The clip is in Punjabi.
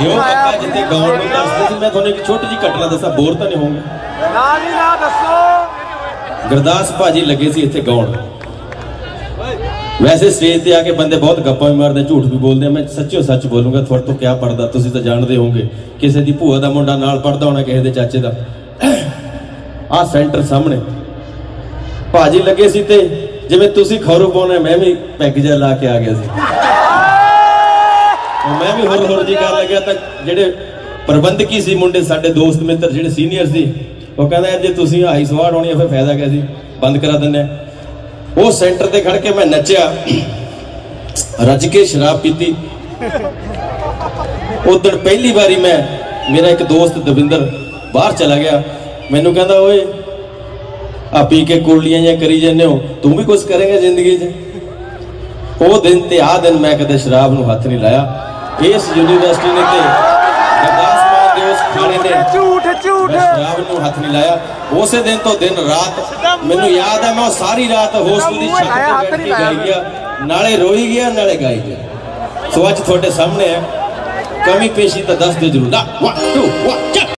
ਇਹੋ ਪੱਕਾ ਜਿੱਥੇ ਗਾਉਣ ਨੂੰ ਦੱਸਦੇ ਸੀ ਮੈਂ ਤੁਹਾਨੂੰ ਇੱਕ ਛੋਟੀ ਜਿਹੀ ਘਟਨਾ ਦੱਸਾਂ ਬੋਰ ਤਾਂ ਨਹੀਂ ਹੋਊਂਗੇ। ਨਾ ਜੀ ਨਾ ਦੱਸੋ। ਗੁਰਦਾਸ ਭਾਜੀ ਲੱਗੇ ਸੀ ਇੱਥੇ ਗਾਉਣ। ਵੈਸੇ ਸਟੇਜ ਤੇ ਆ ਕੇ ਬੰਦੇ ਬਹੁਤ ਗੱਪਾਂ ਵੀ ਮਾਰਦੇ ਝੂਠ ਵੀ ਬੋਲਦੇ ਆ ਮੈਂ ਸੱਚੋ ਸੱਚ ਬੋਲੂੰਗਾ ਤੁਹਾਡੇ ਤੋਂ ਕਿਆ ਪੜਦਾ ਤੁਸੀਂ ਤਾਂ ਜਾਣਦੇ ਹੋਵੋਗੇ। ਕਿਸੇ ਦੀ ਭੂਆ ਦਾ ਮੁੰਡਾ ਨਾਲ ਪੜਦਾ ਹੋਣਾ ਕਿਸੇ ਦੇ ਚਾਚੇ ਦਾ। ਆਹ ਸੈਂਟਰ ਸਾਹਮਣੇ। ਭਾਜੀ ਲੱਗੇ ਸੀ ਤੇ ਜਿਵੇਂ ਤੁਸੀਂ ਖੌਰੂ ਪਾਉਣੇ ਮੈਂ ਵੀ ਪੈਗ ਜਿਹਾ ਲਾ ਕੇ ਆ ਗਿਆ ਸੀ। ਉਹ ਮੈਂ ਵੀ ਹੋਰ ਹੋਰ ਜੀ ਕਰਨ ਲੱਗਿਆ ਤਾਂ ਜਿਹੜੇ ਪ੍ਰਬੰਧਕੀ ਸੀ ਮੁੰਡੇ ਸਾਡੇ ਦੋਸਤ ਮਿੱਤਰ ਜਿਹੜੇ ਸੀਨੀਅਰ ਸੀ ਉਹ ਕਹਿੰਦਾ ਜੇ ਤੁਸੀਂ ਹਾਈ ਸਵਾਰ ਹੋਣੀ ਆ ਫਿਰ ਫਾਇਦਾ ਕਿਆ ਸੀ? ਬੰਦ ਕਰਾ ਆ। ਉਹ ਸੈਂਟਰ ਤੇ ਖੜ ਕੇ ਮੈਂ ਨੱਚਿਆ। ਰੱਜ ਕੇ ਸ਼ਰਾਬ ਪੀਤੀ। ਉਦੋਂ ਪਹਿਲੀ ਵਾਰੀ ਮੈਂ ਮੇਰਾ ਇੱਕ ਦੋਸਤ ਦਵਿੰਦਰ ਬਾਹਰ ਚਲਾ ਗਿਆ। ਮੈਨੂੰ ਕਹਿੰਦਾ ਓਏ ਆ ਪੀ ਕੇ ਕੁਰਲੀਆਂ ਜਾਂ ਕਰੀ ਜਾਂਦੇ ਹੋ ਤੂੰ ਵੀ ਕੁਝ ਕਰੇਂਗਾ ਜ਼ਿੰਦਗੀ 'ਚ? ਉਹ ਦਿਨ ਤੇ ਆ ਦਿਨ ਮੈਂ ਕਦੇ ਸ਼ਰਾਬ ਨੂੰ ਹੱਥ ਨਹੀਂ ਲਾਇਆ। ਇਸ ਯੂਨੀਵਰਸਿਟੀ ਨੇ ਤੇ ਗੁਰਦਾਸ ਮਾਨ ਦੇ ਉਸ ਖਾਣੇ ਨੇ ਝੂਠ ਝੂਠ ਸ਼ਰਾਬ ਨੂੰ ਹੱਥ ਨਹੀਂ ਲਾਇਆ। ਉਸੇ ਦਿਨ ਤੋਂ ਦਿਨ ਰਾਤ ਮੈਨੂੰ ਯਾਦ ਹੈ ਮੈਂ ਉਹ ਸਾਰੀ ਰਾਤ ਹੋਸਟਲ ਦੀ ਛੱਤ ਤੇ ਬੈਠ ਕੇ ਗਾਈ ਗਿਆ ਨਾਲੇ ਰੋਈ ਗਿਆ ਨਾਲੇ ਗਾਈ ਗਿਆ। ਸੋ ਅੱਜ ਤੁਹਾਡੇ ਸਾਹਮਣੇ ਹੈ ਕਮੀ ਪੇਸ਼ੀ ਤਾਂ ਦੱਸ ਦਿਓ ਜਰੂਰ। 1 2 1